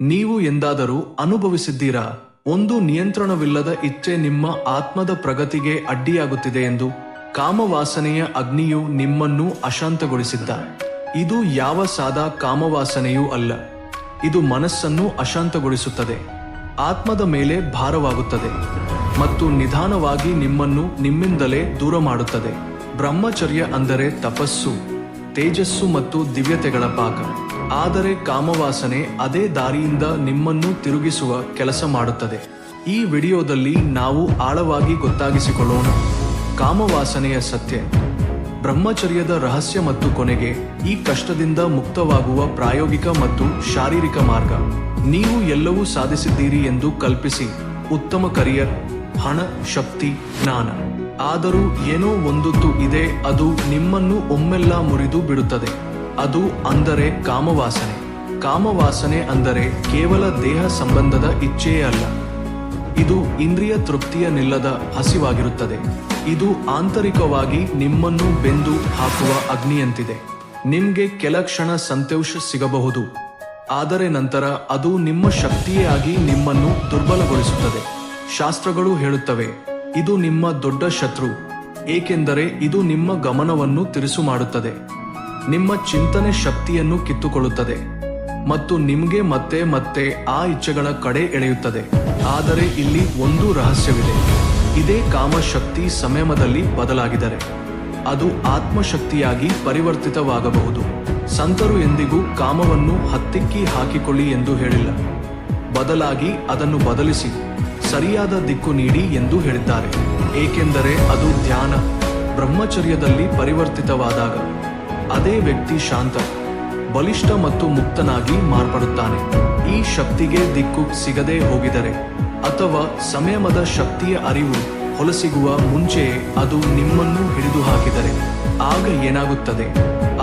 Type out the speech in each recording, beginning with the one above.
ನೀವು ಎಂದಾದರೂ ಅನುಭವಿಸಿದ್ದೀರಾ? ಒಂದು ನಿಯಂತ್ರಣವಿಲ್ಲದ ಇಚ್ಛೆ ನಿಮ್ಮ ಆತ್ಮದ ಪ್ರಗತಿಗೆ ಅಡ್ಡಿಯಾಗುತ್ತಿದೆ ಎಂದು ಕಾಮವಾಸನೆಯ ಅಗ್ನಿಯು ನಿಮ್ಮನ್ನು ಅಶಾಂತಗೊಳಿಸಿದ್ದ. ಇದು ಯಾವ ಸಾದಾ ಕಾಮವಾಸನೆಯೂ ಅಲ್ಲ. ಇದು ಮನಸ್ಸನ್ನು ಅಶಾಂತಗೊಳಿಸುತ್ತದೆ. ಆತ್ಮದ ಮೇಲೆ ಭಾರವಾಗುತ್ತದೆ. ಮತ್ತು ನಿಧಾನವಾಗಿ ನಿಮ್ಮನ್ನು ನಿಮ್ಮಿಂದಲೇ ದೂರ ಮಾಡುತ್ತದೆ. ಬ್ರಹ್ಮಚರ್ಯ ಅಂದರೆ ತಪಸ್ಸು, ತೇಜಸ್ಸು ಮತ್ತು ದಿವ್ಯತೆಗಳ ಪಾಕ. ಆದರೆ ಕಾಮವಾಸನೆ ಅದೇ ದಾರಿಯಿಂದ ನಿಮ್ಮನ್ನು ತಿರುಗಿಸುವ ಕೆಲಸ ಮಾಡುತ್ತದೆ. ಈ ವಿಡಿಯೋದಲ್ಲಿ ನಾವು ಆಳವಾಗಿ ಗೊತ್ತಾಗಿಸಿಕೊಳ್ಳೋಣ. ಕಾಮವಾಸನೆಯ ಸತ್ಯ. ಬ್ರಹ್ಮಚರ್ಯದ ರಹಸ್ಯ ಮತ್ತು ಕೊನೆಗೆ ಈ ಕಷ್ಟದಿಂದ ಮುಕ್ತವಾಗುವ ಪ್ರಾಯೋಗಿಕ ಮತ್ತು ಶಾರೀರಿಕ ಮಾರ್ಗ. ನೀವು ಎಲ್ಲವೂ ಸಾಧಿಸಿದ್ದೀರಿ ಎಂದು ಕಲ್ಪಿಸಿ. ಉತ್ತಮ ಕರಿಯರ್, ಹಣ, ಶಕ್ತಿ, ಜ್ಞಾನ. ಆದರೂ ಏನೋ ಒಂದೊತ್ತು ಇದೆ, ಅದು ನಿಮ್ಮನ್ನು ಒಮ್ಮೆಲ್ಲ ಮುರಿದು ಬಿಡುತ್ತದೆ. ಅದು ಅಂದರೆ ಕಾಮವಾಸನೆ. ಕಾಮವಾಸನೆ ಅಂದರೆ ಕೇವಲ ದೇಹ ಸಂಬಂಧದ ಇಚ್ಛೆಯೇ ಅಲ್ಲ. ಇದು ಇಂದ್ರಿಯ ತೃಪ್ತಿಯ ನಿಲ್ಲದ ಹಸಿವಾಗಿರುತ್ತದೆ. ಇದು ಆಂತರಿಕವಾಗಿ ನಿಮ್ಮನ್ನು ಬೆಂದು ಹಾಕುವ ಅಗ್ನಿಯಂತಿದೆ. ನಿಮಗೆ ಕೆಲ ಕ್ಷಣ ಸಂತೋಷ ಸಿಗಬಹುದು. ಆದರೆ ನಂತರ ಅದು ನಿಮ್ಮ ಶಕ್ತಿಯೇ ಆಗಿ ನಿಮ್ಮನ್ನು ದುರ್ಬಲಗೊಳಿಸುತ್ತದೆ. ಶಾಸ್ತ್ರಗಳು ಹೇಳುತ್ತವೆ, ಇದು ನಿಮ್ಮ ದೊಡ್ಡ ಶತ್ರು, ಏಕೆಂದರೆ ಇದು ನಿಮ್ಮ ಗಮನವನ್ನು ತಿರುಸು ಮಾಡುತ್ತದೆ. ನಿಮ್ಮ ಚಿಂತನೆ ಶಕ್ತಿಯನ್ನು ಕಿತ್ತುಕೊಳ್ಳುತ್ತದೆ ಮತ್ತು ನಿಮಗೆ ಮತ್ತೆ ಮತ್ತೆ ಆ ಇಚ್ಛೆಗಳ ಕಡೆ ಎಳೆಯುತ್ತದೆ. ಆದರೆ ಇಲ್ಲಿ ಒಂದು ರಹಸ್ಯವಿದೆ. ಇದೇ ಕಾಮಶಕ್ತಿ ಸಂಯಮದಲ್ಲಿ ಬದಲಾಗಿದರೆ ಅದು ಆತ್ಮಶಕ್ತಿಯಾಗಿ ಪರಿವರ್ತಿತವಾಗಬಹುದು. ಸಂತರು ಎಂದಿಗೂ ಕಾಮವನ್ನು ಹತ್ತಿಕ್ಕಿ ಹಾಕಿಕೊಳ್ಳಿ ಎಂದು ಹೇಳಿಲ್ಲ. ಬದಲಾಗಿ ಅದನ್ನು ಬದಲಿಸಿ ಸರಿಯಾದ ದಿಕ್ಕು ನೀಡಿ ಎಂದು ಹೇಳಿದ್ದಾರೆ. ಏಕೆಂದರೆ ಅದು ಧ್ಯಾನ, ಬ್ರಹ್ಮಚರ್ಯದಲ್ಲಿ ಪರಿವರ್ತಿತವಾದಾಗ. ಅದೇ ವ್ಯಕ್ತಿ ಶಾಂತ, ಬಲಿಷ್ಠ ಮತ್ತು ಮುಕ್ತನಾಗಿ ಮಾರ್ಪಡುತ್ತಾನೆ. ಈ ಶಕ್ತಿಗೆ ದಿಕ್ಕು ಸಿಗದೆ ಹೋಗಿದರೆ ಅಥವಾ ಸಂಯಮದ ಶಕ್ತಿಯ ಅರಿವು ಹೊಲಸಿಗುವ ಮುಂಚೆಯೇ ಅದು ನಿಮ್ಮನ್ನು ಹಿಡಿದು ಹಾಕಿದರೆ ಆಗ ಏನಾಗುತ್ತದೆ?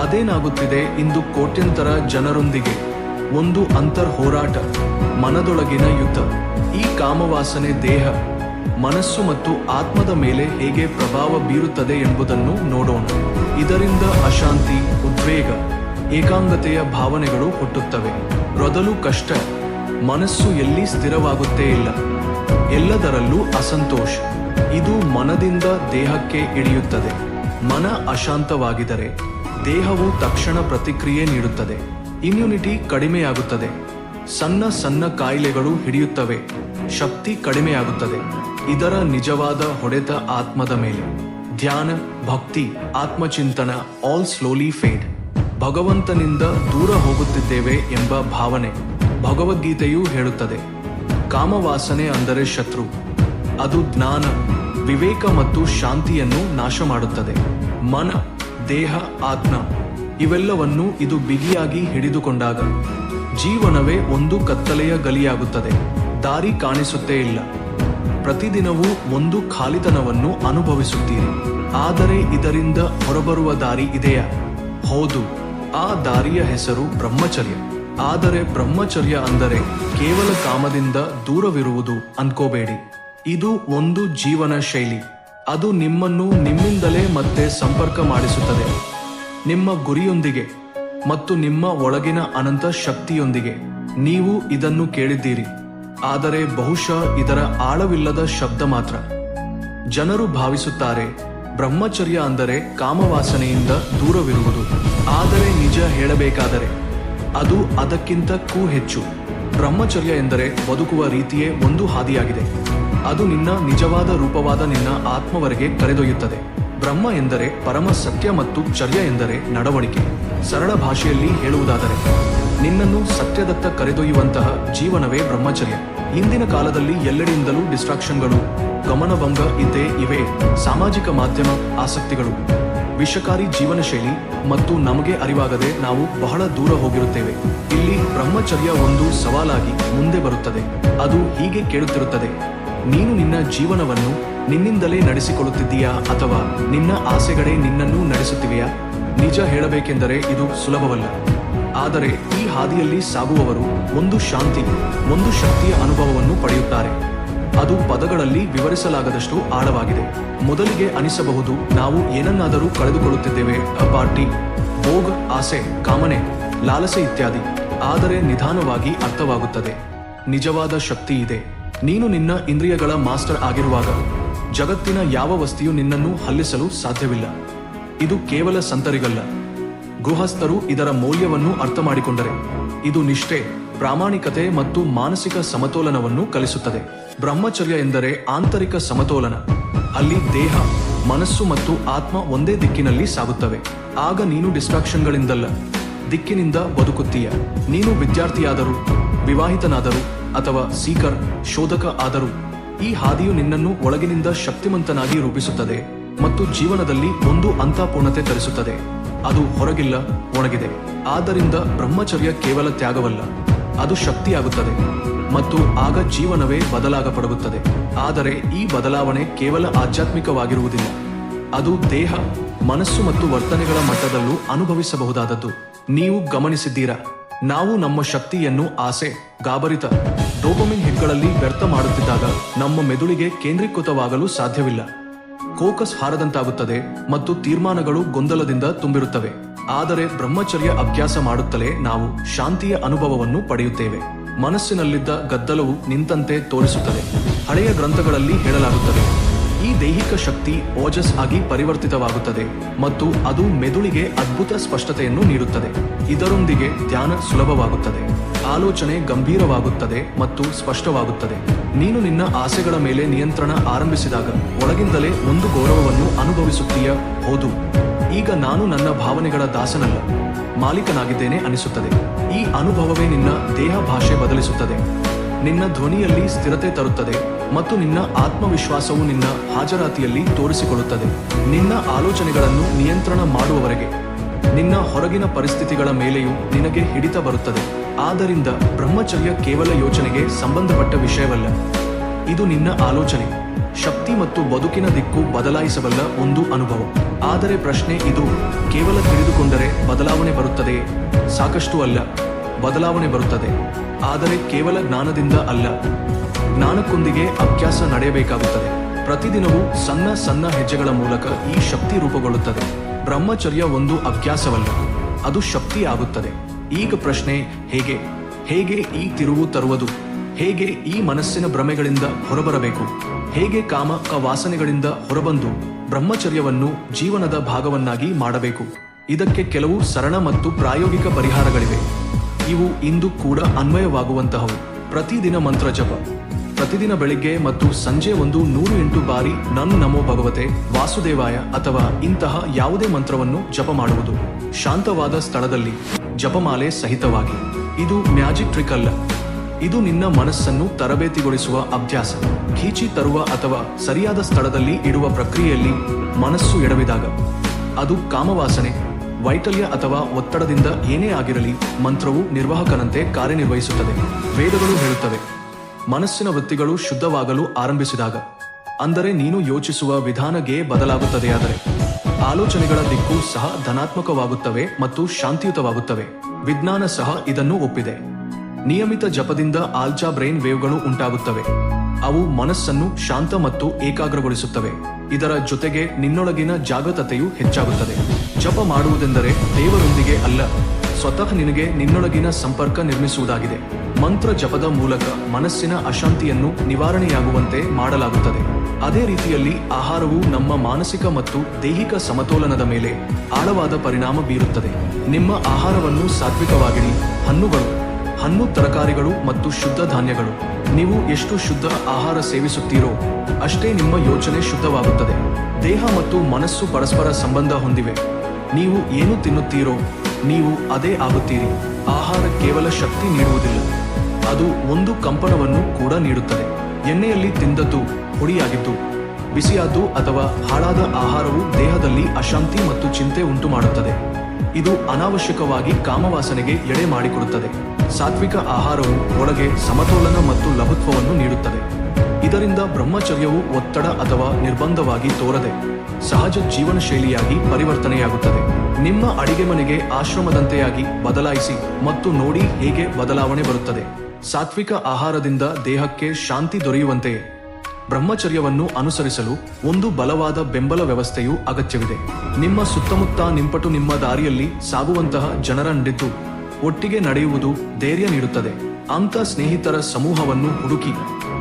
ಅದೇನಾಗುತ್ತಿದೆ ಇಂದು ಕೋಟ್ಯಂತರ ಜನರೊಂದಿಗೆ? ಒಂದು ಅಂತರ್ ಹೋರಾಟ ಮನದೊಳಗಿನ ಯುದ್ಧ, ಈ ಕಾಮವಾಸನೆ ದೇಹ ಮನಸ್ಸು ಮತ್ತು ಆತ್ಮದ ಮೇಲೆ ಹೇಗೆ ಪ್ರಭಾವ ಬೀರುತ್ತದೆ ಎಂಬುದನ್ನು ನೋಡೋಣ. ಇದರಿಂದ ಅಶಾಂತಿ, ಉದ್ವೇಗ, ಏಕಾಂಗತೆಯ ಭಾವನೆಗಳು ಹುಟ್ಟುತ್ತವೆ. ರೊದಲು ಕಷ್ಟ, ಮನಸ್ಸು ಎಲ್ಲಿ ಸ್ಥಿರವಾಗುತ್ತೇ ಇಲ್ಲ. ಎಲ್ಲದರಲ್ಲೂ ಅಸಂತೋಷ. ಇದು ಮನದಿಂದ ದೇಹಕ್ಕೆ ಇಳಿಯುತ್ತದೆ. ಮನ ಅಶಾಂತವಾಗಿದರೆ ದೇಹವು ತಕ್ಷಣ ಪ್ರತಿಕ್ರಿಯೆ ನೀಡುತ್ತದೆ. ಇಮ್ಯುನಿಟಿ ಕಡಿಮೆಯಾಗುತ್ತದೆ. ಸಣ್ಣ ಸಣ್ಣ ಕಾಯಿಲೆಗಳು ಹಿಡಿಯುತ್ತವೆ. ಶಕ್ತಿ ಕಡಿಮೆಯಾಗುತ್ತದೆ. ಇದರ ನಿಜವಾದ ಹೊಡೆತ ಆತ್ಮದ ಮೇಲೆ. ಧ್ಯಾನ, ಭಕ್ತಿ, ಆತ್ಮಚಿಂತನ ಆಲ್ ಸ್ಲೋಲಿ ಫೇಡ್ ಭಗವಂತನಿಂದ ದೂರ ಹೋಗುತ್ತಿದ್ದೇವೆ ಎಂಬ ಭಾವನೆ ಭಗವದ್ಗೀತೆಯೂ ಹೇಳುತ್ತದೆ. ಕಾಮವಾಸನೆ ಅಂದರೆ ಶತ್ರು. ಅದು ಜ್ಞಾನ, ವಿವೇಕ ಮತ್ತು ಶಾಂತಿಯನ್ನು ನಾಶ ಮಾಡುತ್ತದೆ. ಮನ, ದೇಹ, ಆತ್ಮ ಇವೆಲ್ಲವನ್ನೂ ಇದು ಬಿಗಿಯಾಗಿ ಹಿಡಿದುಕೊಂಡಾಗ. ಜೀವನವೇ ಒಂದು ಕತ್ತಲೆಯ ಗಲಿಯಾಗುತ್ತದೆ. ದಾರಿ ಕಾಣಿಸುತ್ತೇ ಇಲ್ಲ. ಪ್ರತಿದಿನವೂ ಒಂದು ಖಾಲಿತನವನ್ನು ಅನುಭವಿಸುತ್ತೀರಿ. ಆದರೆ ಇದರಿಂದ ಹೊರಬರುವ ದಾರಿ ಇದೆಯಾ? ಹೌದು, ಆ ದಾರಿಯ ಹೆಸರು ಬ್ರಹ್ಮಚರ್ಯ. ಆದರೆ ಬ್ರಹ್ಮಚರ್ಯ ಅಂದರೆ ಕೇವಲ ಕಾಮದಿಂದ ದೂರವಿರುವುದು ಅನ್ಕೋಬೇಡಿ. ಇದು ಒಂದು ಜೀವನ ಶೈಲಿ. ಅದು ನಿಮ್ಮನ್ನು ನಿಮ್ಮಿಂದಲೇ ಮತ್ತೆ ಸಂಪರ್ಕ ಮಾಡಿಸುತ್ತದೆ. ನಿಮ್ಮ ಗುರಿಯೊಂದಿಗೆ ಮತ್ತು ನಿಮ್ಮ ಒಳಗಿನ ಅನಂತ ಶಕ್ತಿಯೊಂದಿಗೆ ನೀವು ಇದನ್ನು ಕೇಳಿದ್ದೀರಿ. ಆದರೆ ಬಹುಶಃ ಇದರ ಆಳವಿಲ್ಲದ ಶಬ್ದ ಮಾತ್ರ. ಜನರು ಭಾವಿಸುತ್ತಾರೆ, ಬ್ರಹ್ಮಚರ್ಯ ಅಂದರೆ ಕಾಮವಾಸನೆಯಿಂದ ದೂರವಿರುವುದು. ಆದರೆ ನಿಜ ಹೇಳಬೇಕಾದರೆ, ಅದು ಅದಕ್ಕಿಂತ ಕೂ ಹೆಚ್ಚು. ಬ್ರಹ್ಮಚರ್ಯ ಎಂದರೆ ಬದುಕುವ ರೀತಿಯೇ ಒಂದು ಹಾದಿಯಾಗಿದೆ. ಅದು ನಿನ್ನ ನಿಜವಾದ ರೂಪವಾದ ನಿನ್ನ ಆತ್ಮವರೆಗೆ ಕರೆದೊಯ್ಯುತ್ತದೆ. ಬ್ರಹ್ಮ ಎಂದರೆ ಪರಮ ಸತ್ಯ ಮತ್ತು ಚರ್ಯ ಎಂದರೆ ನಡವಳಿಕೆ. ಸರಳ ಭಾಷೆಯಲ್ಲಿ ಹೇಳುವುದಾದರೆ ನಿನ್ನನ್ನು ಸತ್ಯದತ್ತ ಕರೆದೊಯ್ಯುವಂತಹ ಜೀವನವೇ ಬ್ರಹ್ಮಚರ್ಯ. ಇಂದಿನ ಕಾಲದಲ್ಲಿ ಎಲ್ಲೆಡೆಯಿಂದಲೂ ಡಿಸ್ಟ್ರಾಕ್ಷನ್ಗಳು ಗಮನಭಂಗ ಇದ್ದೇ ಇವೆ. ಸಾಮಾಜಿಕ ಮಾಧ್ಯಮ ಆಸಕ್ತಿಗಳು. ವಿಷಕಾರಿ ಜೀವನ ಶೈಲಿ ಮತ್ತು ನಮಗೆ ಅರಿವಾಗದೆ ನಾವು ಬಹಳ ದೂರ ಹೋಗಿರುತ್ತೇವೆ. ಇಲ್ಲಿ ಬ್ರಹ್ಮಚರ್ಯ ಒಂದು ಸವಾಲಾಗಿ ಮುಂದೆ ಬರುತ್ತದೆ. ಅದು ಹೀಗೆ ಕೇಳುತ್ತಿರುತ್ತದೆ. ನೀನು ನಿನ್ನ ಜೀವನವನ್ನು ನಿನ್ನಿಂದಲೇ ನಡೆಸಿಕೊಳ್ಳುತ್ತಿದ್ದೀಯಾ ಅಥವಾ ನಿನ್ನ ಆಸೆಗಳೇ ನಿನ್ನನ್ನು ನಡೆಸುತ್ತಿವೆಯಾ? ನಿಜ ಹೇಳಬೇಕೆಂದರೆ ಇದು ಸುಲಭವಲ್ಲ. ಆದರೆ ಹಾದಿಯಲ್ಲಿ ಸಾಗುವವರು ಒಂದು ಶಾಂತಿ ಒಂದು ಶಕ್ತಿಯ ಅನುಭವವನ್ನು ಪಡೆಯುತ್ತಾರೆ. ಅದು ಪದಗಳಲ್ಲಿ ವಿವರಿಸಲಾಗದಷ್ಟು ಆಳವಾಗಿದೆ. ಮೊದಲಿಗೆ ಅನಿಸಬಹುದು, ನಾವು ಏನನ್ನಾದರೂ ಕಳೆದುಕೊಳ್ಳುತ್ತಿದ್ದೇವೆ ಪಾರ್ಟಿ ಭೋಗ್, ಆಸೆ, ಕಾಮನೆ, ಲಾಲಸೆ ಇತ್ಯಾದಿ. ಆದರೆ ನಿಧಾನವಾಗಿ ಅರ್ಥವಾಗುತ್ತದೆ. ನಿಜವಾದ ಶಕ್ತಿ ಇದೆ. ನೀನು ನಿನ್ನ ಇಂದ್ರಿಯಗಳ ಮಾಸ್ಟರ್ ಆಗಿರುವಾಗ, ಜಗತ್ತಿನ ಯಾವ ವಸ್ತಿಯು ನಿನ್ನನ್ನು ಹಲ್ಲಿಸಲು ಸಾಧ್ಯವಿಲ್ಲ. ಇದು ಕೇವಲ ಸಂತರಿಗಲ್ಲ. ಗೃಹಸ್ಥರು ಇದರ ಮೌಲ್ಯವನ್ನು ಅರ್ಥ ಮಾಡಿಕೊಂಡರೆ ಇದು ನಿಷ್ಠೆ, ಪ್ರಾಮಾಣಿಕತೆ ಮತ್ತು ಮಾನಸಿಕ ಸಮತೋಲನವನ್ನು ಕಲಿಸುತ್ತದೆ. ಬ್ರಹ್ಮಚರ್ಯ ಎಂದರೆ ಆಂತರಿಕ ಸಮತೋಲನ. ಅಲ್ಲಿ ದೇಹ, ಮನಸ್ಸು ಮತ್ತು ಆತ್ಮ ಒಂದೇ ದಿಕ್ಕಿನಲ್ಲಿ ಸಾಗುತ್ತವೆ. ಆಗ ನೀನು ಡಿಸ್ಟ್ರಾಕ್ಷನ್ಗಳಿಂದಲ್ಲ. ದಿಕ್ಕಿನಿಂದ ಬದುಕುತ್ತೀಯ. ನೀನು ವಿದ್ಯಾರ್ಥಿಯಾದರೂ, ವಿವಾಹಿತನಾದರೂ, ಅಥವಾ ಸೀಕರ್, ಶೋಧಕ ಆದರೂ, ಈ ಹಾದಿಯು ನಿನ್ನನ್ನು ಒಳಗಿನಿಂದ ಶಕ್ತಿಮಂತನಾಗಿ ರೂಪಿಸುತ್ತದೆ ಮತ್ತು ಜೀವನದಲ್ಲಿ ಒಂದು ಅಂತಃಪೂರ್ಣತೆ ತರಿಸುತ್ತದೆ. ಅದು ಹೊರಗಿಲ್ಲ, ಒಣಗಿದೆ. ಆದ್ದರಿಂದ ಬ್ರಹ್ಮಚರ್ಯ ಕೇವಲ ತ್ಯಾಗವಲ್ಲ, ಅದು ಶಕ್ತಿಯಾಗುತ್ತದೆ ಮತ್ತು ಆಗ ಜೀವನವೇ ಬದಲಾಗಪಡುತ್ತದೆ. ಆದರೆ ಈ ಬದಲಾವಣೆ ಕೇವಲ ಆಧ್ಯಾತ್ಮಿಕವಾಗಿರುವುದಿಲ್ಲ. ಅದು ದೇಹ, ಮನಸ್ಸು ಮತ್ತು ವರ್ತನೆಗಳ ಮಟ್ಟದಲ್ಲೂ ಅನುಭವಿಸಬಹುದಾದದ್ದು. ನೀವು ಗಮನಿಸಿದ್ದೀರಾ? ನಾವು ನಮ್ಮ ಶಕ್ತಿಯನ್ನು ಆಸೆ, ಗಾಬರಿತ, ಡೋಪಮಿನ್ ಹಿಟ್ಗಳಲ್ಲಿ ವ್ಯರ್ಥ ಮಾಡುತ್ತಿದ್ದಾಗ ನಮ್ಮ ಮೆದುಳಿಗೆ ಕೇಂದ್ರೀಕೃತವಾಗಲು ಸಾಧ್ಯವಿಲ್ಲ. ಫೋಕಸ್ ಹಾರದಂತಾಗುತ್ತದೆ ಮತ್ತು ತೀರ್ಮಾನಗಳು ಗೊಂದಲದಿಂದ ತುಂಬಿರುತ್ತವೆ. ಆದರೆ ಬ್ರಹ್ಮಚರ್ಯ ಅಭ್ಯಾಸ ಮಾಡುತ್ತಲೇ ನಾವು ಶಾಂತಿಯ ಅನುಭವವನ್ನು ಪಡೆಯುತ್ತೇವೆ. ಮನಸ್ಸಿನಲ್ಲಿದ್ದ ಗದ್ದಲವು ನಿಂತಂತೆ ತೋರಿಸುತ್ತದೆ. ಹಳೆಯ ಗ್ರಂಥಗಳಲ್ಲಿ ಹೇಳಲಾಗುತ್ತದೆ. ಈ ದೈಹಿಕ ಶಕ್ತಿ ಓಜಸ್ ಆಗಿ ಪರಿವರ್ತಿತವಾಗುತ್ತದೆ ಮತ್ತು ಅದು ಮೆದುಳಿಗೆ ಅದ್ಭುತ ಸ್ಪಷ್ಟತೆಯನ್ನು ನೀಡುತ್ತದೆ. ಇದರೊಂದಿಗೆ ಧ್ಯಾನ ಸುಲಭವಾಗುತ್ತದೆ. ಆಲೋಚನೆ ಗಂಭೀರವಾಗುತ್ತದೆ ಮತ್ತು ಸ್ಪಷ್ಟವಾಗುತ್ತದೆ. ನೀನು ನಿನ್ನ ಆಸೆಗಳ ಮೇಲೆ ನಿಯಂತ್ರಣ ಆರಂಭಿಸಿದಾಗ ಒಳಗಿಂದಲೇ ಒಂದು ಗೌರವವನ್ನು ಅನುಭವಿಸುತ್ತೀಯ? ಹೌದು. ಈಗ ನಾನು ನನ್ನ ಭಾವನೆಗಳ ದಾಸನಲ್ಲ. ಮಾಲೀಕನಾಗಿದ್ದೇನೆ ಅನಿಸುತ್ತದೆ. ಈ ಅನುಭವವೇ ನಿನ್ನ ದೇಹ ಭಾಷೆ ಬದಲಿಸುತ್ತದೆ. ನಿನ್ನ ಧ್ವನಿಯಲ್ಲಿ ಸ್ಥಿರತೆ ತರುತ್ತದೆ. ಮತ್ತು ನಿನ್ನ ಆತ್ಮವಿಶ್ವಾಸವು ನಿನ್ನ ಹಾಜರಾತಿಯಲ್ಲಿ ತೋರಿಸಿಕೊಳ್ಳುತ್ತದೆ. ನಿನ್ನ ಆಲೋಚನೆಗಳನ್ನು ನಿಯಂತ್ರಣ ಮಾಡುವವರೆಗೆ. ನಿನ್ನ ಹೊರಗಿನ ಪರಿಸ್ಥಿತಿಗಳ ಮೇಲೆಯೂ ನಿನಗೆ ಹಿಡಿತ ಬರುತ್ತದೆ. ಆದ್ದರಿಂದ ಬ್ರಹ್ಮಚರ್ಯ ಕೇವಲ ಯೋಚನೆಗೆ ಸಂಬಂಧಪಟ್ಟ ವಿಷಯವಲ್ಲ. ಇದು ನಿನ್ನ ಆಲೋಚನೆ. ಶಕ್ತಿ ಮತ್ತು ಬದುಕಿನ ದಿಕ್ಕು ಬದಲಾಯಿಸಬಲ್ಲ ಒಂದು ಅನುಭವ. ಆದರೆ ಪ್ರಶ್ನೆ ಇದು, ಕೇವಲ ತಿಳಿದುಕೊಂಡರೆ ಬದಲಾವಣೆ ಬರುತ್ತದೆ? ಸಾಕಷ್ಟು ಅಲ್ಲ. ಬದಲಾವಣೆ ಬರುತ್ತದೆ. ಆದರೆ ಕೇವಲ ಜ್ಞಾನದಿಂದ ಅಲ್ಲ. ಜ್ಞಾನಕ್ಕೊಂದಿಗೆ ಅಭ್ಯಾಸ ನಡೆಯಬೇಕಾಗುತ್ತದೆ. ಪ್ರತಿದಿನವೂ ಸಣ್ಣ ಸಣ್ಣ ಹೆಜ್ಜೆಗಳ ಮೂಲಕ ಈ ಶಕ್ತಿ ರೂಪುಗೊಳ್ಳುತ್ತದೆ. ಬ್ರಹ್ಮಚರ್ಯ ಒಂದು ಅಭ್ಯಾಸವಲ್ಲ. ಅದು ಶಕ್ತಿ ಆಗುತ್ತದೆ ಈಗ ಪ್ರಶ್ನೆ, ಹೇಗೆ? ಹೇಗೆ ಈ ತಿರುವು ತರುವುದು? ಹೇಗೆ ಈ ಮನಸ್ಸಿನ ಭ್ರಮೆಗಳಿಂದ ಹೊರಬರಬೇಕು? ಹೇಗೆ ಕಾಮ ವಾಸನೆಗಳಿಂದ ಹೊರಬಂದು ಬ್ರಹ್ಮಚರ್ಯವನ್ನು ಜೀವನದ ಭಾಗವನ್ನಾಗಿ ಮಾಡಬೇಕು? ಇದಕ್ಕೆ ಕೆಲವು ಸರಳ ಮತ್ತು ಪ್ರಾಯೋಗಿಕ ಪರಿಹಾರಗಳಿವೆ. ಇವು ಇಂದು ಕೂಡ ಅನ್ವಯವಾಗುವಂತಹವು. ಪ್ರತಿದಿನ ಮಂತ್ರ ಜಪ. ಪ್ರತಿದಿನ ಬೆಳಿಗ್ಗೆ ಮತ್ತು ಸಂಜೆ ಒಂದು ನೂರು ಎಂಟು ಬಾರಿ ನನ್ ನಮೋ ಭಗವತೆ, ವಾಸುದೇವಾಯ ಅಥವಾ ಇಂತಹ ಯಾವುದೇ ಮಂತ್ರವನ್ನು ಜಪ ಮಾಡುವುದು. ಶಾಂತವಾದ ಸ್ಥಳದಲ್ಲಿ ಜಪಮಾಲೆ ಸಹಿತವಾಗಿ. ಇದು ಮ್ಯಾಜಿಕ್ ಟ್ರಿಕ್ ಅಲ್ಲ. ಇದು ನಿನ್ನ ಮನಸ್ಸನ್ನು ತರಬೇತಿಗೊಳಿಸುವ ಅಭ್ಯಾಸ. ಕೀಚಿ ತರುವ ಅಥವಾ ಸರಿಯಾದ ಸ್ಥಳದಲ್ಲಿ ಇಡುವ ಪ್ರಕ್ರಿಯೆಯಲ್ಲಿ ಮನಸ್ಸು ಎಡವಿದಾಗ. ಅದು ಕಾಮವಾಸನೆ. ವೈಕಲ್ಯ ಅಥವಾ ಒತ್ತಡದಿಂದ ಏನೇ ಆಗಿರಲಿ ಮಂತ್ರವು ನಿರ್ವಾಹಕನಂತೆ ಕಾರ್ಯನಿರ್ವಹಿಸುತ್ತದೆ. ವೇದಗಳು ಹೇಳುತ್ತವೆ. ಮನಸ್ಸಿನ ವೃತ್ತಿಗಳು ಶುದ್ಧವಾಗಲು ಆರಂಭಿಸಿದಾಗ. ಅಂದರೆ ನೀನು ಯೋಚಿಸುವ ವಿಧಾನಗೆ ಬದಲಾಗುತ್ತದೆಯಾದರೆ. ಆಲೋಚನೆಗಳ ದಿಕ್ಕು ಸಹ ಧನಾತ್ಮಕವಾಗುತ್ತವೆ ಮತ್ತು ಶಾಂತಿಯುತವಾಗುತ್ತವೆ. ವಿಜ್ಞಾನ ಸಹ ಇದನ್ನು ಒಪ್ಪಿದೆ. ನಿಯಮಿತ ಜಪದಿಂದ ಆಲ್ಜಾ ಬ್ರೈನ್ ವೇವ್ಗಳು ಉಂಟಾಗುತ್ತವೆ. ಅವು ಮನಸ್ಸನ್ನು ಶಾಂತ ಮತ್ತು ಏಕಾಗ್ರಗೊಳಿಸುತ್ತವೆ. ಇದರ ಜೊತೆಗೆ ನಿನ್ನೊಳಗಿನ ಜಾಗೃತತೆಯು ಹೆಚ್ಚಾಗುತ್ತದೆ. ಜಪ ಮಾಡುವುದೆಂದರೆ ದೇವರೊಂದಿಗೆ ಅಲ್ಲ, ಸ್ವತಃ ನಿನಗೆ ನಿನ್ನೊಳಗಿನ ಸಂಪರ್ಕ ನಿರ್ಮಿಸುವುದಾಗಿದೆ. ಮಂತ್ರ ಜಪದ ಮೂಲಕ ಮನಸ್ಸಿನ ಅಶಾಂತಿಯನ್ನು ನಿವಾರಣೆಯಾಗುವಂತೆ ಮಾಡಲಾಗುತ್ತದೆ. ಅದೇ ರೀತಿಯಲ್ಲಿ ಆಹಾರವು ನಮ್ಮ ಮಾನಸಿಕ ಮತ್ತು ದೈಹಿಕ ಸಮತೋಲನದ ಮೇಲೆ ಆಳವಾದ ಪರಿಣಾಮ ಬೀರುತ್ತದೆ. ನಿಮ್ಮ ಆಹಾರವನ್ನು ಸಾತ್ವಿಕವಾಗಿಡಿ, ಹಣ್ಣುಗಳು, ಹಣ್ಣು ತರಕಾರಿಗಳು ಮತ್ತು ಶುದ್ಧ ಧಾನ್ಯಗಳು. ನೀವು ಎಷ್ಟು ಶುದ್ಧ ಆಹಾರ ಸೇವಿಸುತ್ತೀರೋ, ಅಷ್ಟೇ ನಿಮ್ಮ ಯೋಚನೆ ಶುದ್ಧವಾಗುತ್ತದೆ. ದೇಹ ಮತ್ತು ಮನಸ್ಸು ಪರಸ್ಪರ ಸಂಬಂಧ ಹೊಂದಿವೆ. ನೀವು ಏನು ತಿನ್ನುತ್ತೀರೋ, ನೀವು ಅದೇ ಆಗುತ್ತೀರಿ. ಆಹಾರ ಕೇವಲ ಶಕ್ತಿ ನೀಡುವುದಿಲ್ಲ. ಅದು ಒಂದು ಕಂಪನವನ್ನು ಕೂಡ ನೀಡುತ್ತದೆ. ಎಣ್ಣೆಯಲ್ಲಿ ತಿಂದದ್ದು ಹುಡಿಯಾಗಿದ್ದು ಬಿಸಿಯಾದ್ದು ಅಥವಾ ಹಾಳಾದ ಆಹಾರವು ದೇಹದಲ್ಲಿ ಅಶಾಂತಿ ಮತ್ತು ಚಿಂತೆ ಉಂಟು ಮಾಡುತ್ತದೆ ಇದು ಅನಾವಶ್ಯಕವಾಗಿ ಕಾಮವಾಸನೆಗೆ ಎಡೆ ಮಾಡಿಕೊಡುತ್ತದೆ. ಸಾತ್ವಿಕ ಆಹಾರವು ಒಳಗೆ ಸಮತೋಲನ ಮತ್ತು ಲಘುತ್ವವನ್ನು ನೀಡುತ್ತದೆ. ಇದರಿಂದ ಬ್ರಹ್ಮಚರ್ಯವು ಒತ್ತಡ ಅಥವಾ ನಿರ್ಬಂಧವಾಗಿ ತೋರದೆ ಸಹಜ ಜೀವನ ಶೈಲಿಯಾಗಿ ಪರಿವರ್ತನೆಯಾಗುತ್ತದೆ. ನಿಮ್ಮ ಅಡಿಗೆ ಮನೆಗೆ ಆಶ್ರಮದಂತೆಯಾಗಿ ಬದಲಾಯಿಸಿ ಮತ್ತು ನೋಡಿ ಹೇಗೆ ಬದಲಾವಣೆ ಬರುತ್ತದೆ. ಸಾತ್ವಿಕ ಆಹಾರದಿಂದ ದೇಹಕ್ಕೆ ಶಾಂತಿ ದೊರೆಯುವಂತೆಯೇ. ಬ್ರಹ್ಮಚರ್ಯವನ್ನು ಅನುಸರಿಸಲು ಒಂದು ಬಲವಾದ ಬೆಂಬಲ ವ್ಯವಸ್ಥೆಯು ಅಗತ್ಯವಿದೆ. ನಿಮ್ಮ ಸುತ್ತಮುತ್ತ ನಿಂಪಟು ನಿಮ್ಮ ದಾರಿಯಲ್ಲಿ ಸಾಗುವಂತಹ ಜನರ ನಡೆದು ಒಟ್ಟಿಗೆ ನಡೆಯುವುದು ಧೈರ್ಯ ನೀಡುತ್ತದೆ. ಅಂತ ಸ್ನೇಹಿತರ ಸಮೂಹವನ್ನು ಹುಡುಕಿ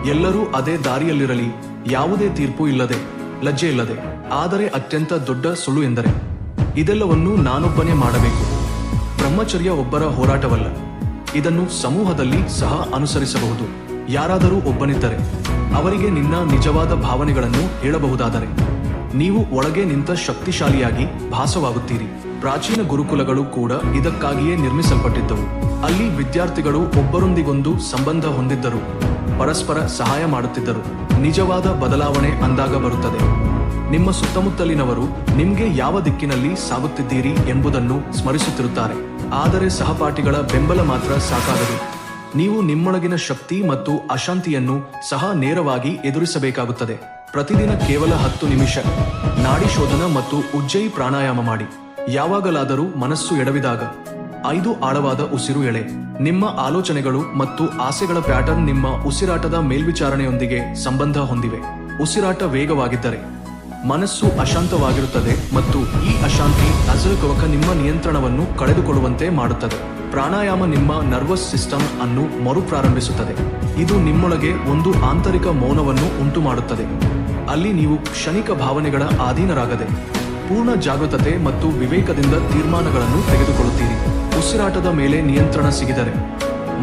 ಎಲ್ಲರೂ ಅದೇ ದಾರಿಯಲ್ಲಿರಲಿ. ಯಾವುದೇ ತೀರ್ಪು ಇಲ್ಲದೆ, ಲಜ್ಜೆ ಇಲ್ಲದೆ, ಆದರೆ ಅತ್ಯಂತ ದೊಡ್ಡ ಸುಳ್ಳು ಎಂದರೆ, ಇದೆಲ್ಲವನ್ನು ನಾನೊಬ್ಬನೇ ಮಾಡಬೇಕು. ಬ್ರಹ್ಮಚರ್ಯ ಒಬ್ಬರ ಹೋರಾಟವಲ್ಲ. ಇದನ್ನು ಸಮೂಹದಲ್ಲಿ ಸಹ ಅನುಸರಿಸಬಹುದು. ಯಾರಾದರೂ ಒಬ್ಬನಿದ್ದರೆ, ಅವರಿಗೆ ನಿನ್ನ ನಿಜವಾದ ಭಾವನೆಗಳನ್ನು ಹೇಳಬಹುದಾದರೆ. ನೀವು ಒಳಗೆ ನಿಂತ ಶಕ್ತಿಶಾಲಿಯಾಗಿ ಭಾಸವಾಗುತ್ತೀರಿ. ಪ್ರಾಚೀನ ಗುರುಕುಲಗಳು ಕೂಡ ಇದಕ್ಕಾಗಿಯೇ ನಿರ್ಮಿಸಲ್ಪಟ್ಟಿದ್ದವು. ಅಲ್ಲಿ ವಿದ್ಯಾರ್ಥಿಗಳು ಒಬ್ಬರೊಂದಿಗೊಂದು ಸಂಬಂಧ ಹೊಂದಿದ್ದರು. ಪರಸ್ಪರ ಸಹಾಯ ಮಾಡುತ್ತಿದ್ದರು. ನಿಜವಾದ ಬದಲಾವಣೆ ಅಂದಾಗ ಬರುತ್ತದೆ. ನಿಮ್ಮ ಸುತ್ತಮುತ್ತಲಿನವರು ನಿಮಗೆ ಯಾವ ದಿಕ್ಕಿನಲ್ಲಿ ಸಾಗುತ್ತಿದ್ದೀರಿ ಎಂಬುದನ್ನು ಸ್ಮರಿಸುತ್ತಿರುತ್ತಾರೆ. ಆದರೆ ಸಹಪಾಠಿಗಳ ಬೆಂಬಲ ಮಾತ್ರ ಸಾಕಾಗದು. ನೀವು ನಿಮ್ಮೊಳಗಿನ ಶಕ್ತಿ ಮತ್ತು ಅಶಾಂತಿಯನ್ನು ಸಹ ನೇರವಾಗಿ ಎದುರಿಸಬೇಕಾಗುತ್ತದೆ. ಪ್ರತಿದಿನ ಕೇವಲ ಹತ್ತು ನಿಮಿಷ. ನಾಡಿ ಶೋಧನ ಮತ್ತು ಉಜ್ಜಯಿ ಪ್ರಾಣಾಯಾಮ ಮಾಡಿ. ಯಾವಾಗಲಾದರೂ ಮನಸ್ಸು ಎಡವಿದಾಗ. ಐದು ಆಳವಾದ ಉಸಿರು ಎಳೆ. ನಿಮ್ಮ ಆಲೋಚನೆಗಳು ಮತ್ತು ಆಸೆಗಳ ಪ್ಯಾಟರ್ನ್ ನಿಮ್ಮ ಉಸಿರಾಟದ ಮೇಲ್ವಿಚಾರಣೆಯೊಂದಿಗೆ ಸಂಬಂಧ ಹೊಂದಿವೆ. ಉಸಿರಾಟ ವೇಗವಾಗಿದ್ದರೆ ಮನಸ್ಸು ಅಶಾಂತವಾಗಿರುತ್ತದೆ ಮತ್ತು ಈ ಅಶಾಂತಿ ಅಜರಕವಕ ನಿಮ್ಮ ನಿಯಂತ್ರಣವನ್ನು ಕಳೆದುಕೊಳ್ಳುವಂತೆ ಮಾಡುತ್ತದೆ. ಪ್ರಾಣಾಯಾಮ ನಿಮ್ಮ ನರ್ವಸ್ ಸಿಸ್ಟಮ್ ಅನ್ನು ಮರುಪ್ರಾರಂಭಿಸುತ್ತದೆ. ಇದು ನಿಮ್ಮೊಳಗೆ ಒಂದು ಆಂತರಿಕ ಮೌನವನ್ನು ಉಂಟು ಮಾಡುತ್ತದೆ ಅಲ್ಲಿ ನೀವು ಕ್ಷಣಿಕ ಭಾವನೆಗಳ ಅಧೀನರಾಗದೆ ಪೂರ್ಣ ಜಾಗೃತತೆ ಮತ್ತು ವಿವೇಕದಿಂದ ತೀರ್ಮಾನಗಳನ್ನು ತೆಗೆದುಕೊಳ್ಳುತ್ತೀರಿ. ಉಸಿರಾಟದ ಮೇಲೆ ನಿಯಂತ್ರಣ ಸಿಗಿದರೆ,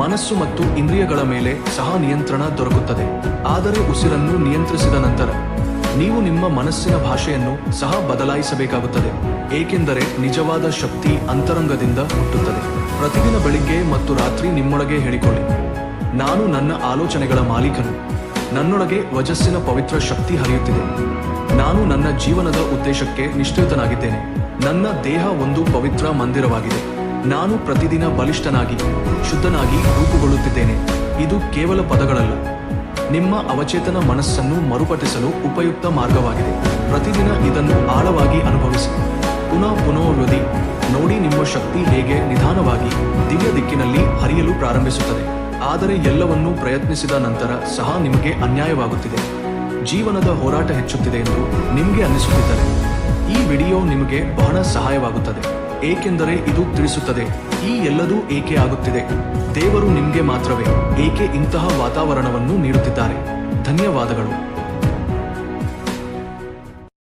ಮನಸ್ಸು ಮತ್ತು ಇಂದ್ರಿಯಗಳ ಮೇಲೆ ಸಹ ನಿಯಂತ್ರಣ ದೊರಕುತ್ತದೆ. ಆದರೆ ಉಸಿರನ್ನು ನಿಯಂತ್ರಿಸಿದ ನಂತರ, ನೀವು ನಿಮ್ಮ ಮನಸ್ಸಿನ ಭಾಷೆಯನ್ನು ಸಹ ಬದಲಾಯಿಸಬೇಕಾಗುತ್ತದೆ, ಏಕೆಂದರೆ ನಿಜವಾದ ಶಕ್ತಿ ಅಂತರಂಗದಿಂದ ಹುಟ್ಟುತ್ತದೆ ಪ್ರತಿದಿನ ಬೆಳಿಗ್ಗೆ ಮತ್ತು ರಾತ್ರಿ ನಿಮ್ಮೊಳಗೆ ಹೇಳಿಕೊಳ್ಳಿ. ನಾನು ನನ್ನ ಆಲೋಚನೆಗಳ ಮಾಲೀಕನು. ನನ್ನೊಳಗೆ ವಜಸ್ಸಿನ ಪವಿತ್ರ ಶಕ್ತಿ ಹರಿಯುತ್ತಿದೆ. ನಾನು ನನ್ನ ಜೀವನದ ಉದ್ದೇಶಕ್ಕೆ ನಿಶ್ಚಿತನಾಗಿದ್ದೇನೆ ನನ್ನ ದೇಹ ಒಂದು ಪವಿತ್ರ ಮಂದಿರವಾಗಿದೆ. ನಾನು ಪ್ರತಿದಿನ ಬಲಿಷ್ಠನಾಗಿ, ಶುದ್ಧನಾಗಿ ರೂಪುಗೊಳ್ಳುತ್ತಿದ್ದೇನೆ. ಇದು ಕೇವಲ ಪದಗಳಲ್ಲ. ನಿಮ್ಮ ಅವಚೇತನ ಮನಸ್ಸನ್ನು ಮರುಪಠಿಸಲು ಉಪಯುಕ್ತ ಮಾರ್ಗವಾಗಿದೆ. ಪ್ರತಿದಿನ ಇದನ್ನು ಆಳವಾಗಿ ಅನುಭವಿಸಿ. ಪುನಃ ಪುನಃ ನೋಡಿ ನಿಮ್ಮ ಶಕ್ತಿ ಹೇಗೆ ನಿಧಾನವಾಗಿ, ದಿವ್ಯ ದಿಕ್ಕಿನಲ್ಲಿ ಹರಿಯಲು ಪ್ರಾರಂಭಿಸುತ್ತದೆ. ಆದರೆ ಎಲ್ಲವನ್ನೂ ಪ್ರಯತ್ನಿಸಿದ ನಂತರ ಸಹ ನಿಮಗೆ ಅನ್ಯಾಯವಾಗುತ್ತಿದೆ. ಜೀವನದ ಹೋರಾಟ ಹೆಚ್ಚುತ್ತಿದೆ ಎಂದು ನಿಮಗೆ ಅನ್ನಿಸುತ್ತಿದ್ದರೆ, ಈ ವಿಡಿಯೋ ನಿಮಗೆ ಬಹಳ ಸಹಾಯವಾಗುತ್ತದೆ. ಏಕೆಂದರೆ ಇದು ತಿಳಿಸುತ್ತದೆ, ಈ ಎಲ್ಲದೂ ಏಕೆ ಆಗುತ್ತಿದೆ? ದೇವರು ನಿಮಗೆ ಮಾತ್ರವೇ, ಏಕೆ ಇಂತಹ ವಾತಾವರಣವನ್ನು ನೀಡುತ್ತಿದ್ದಾರೆ? ಧನ್ಯವಾದಗಳು.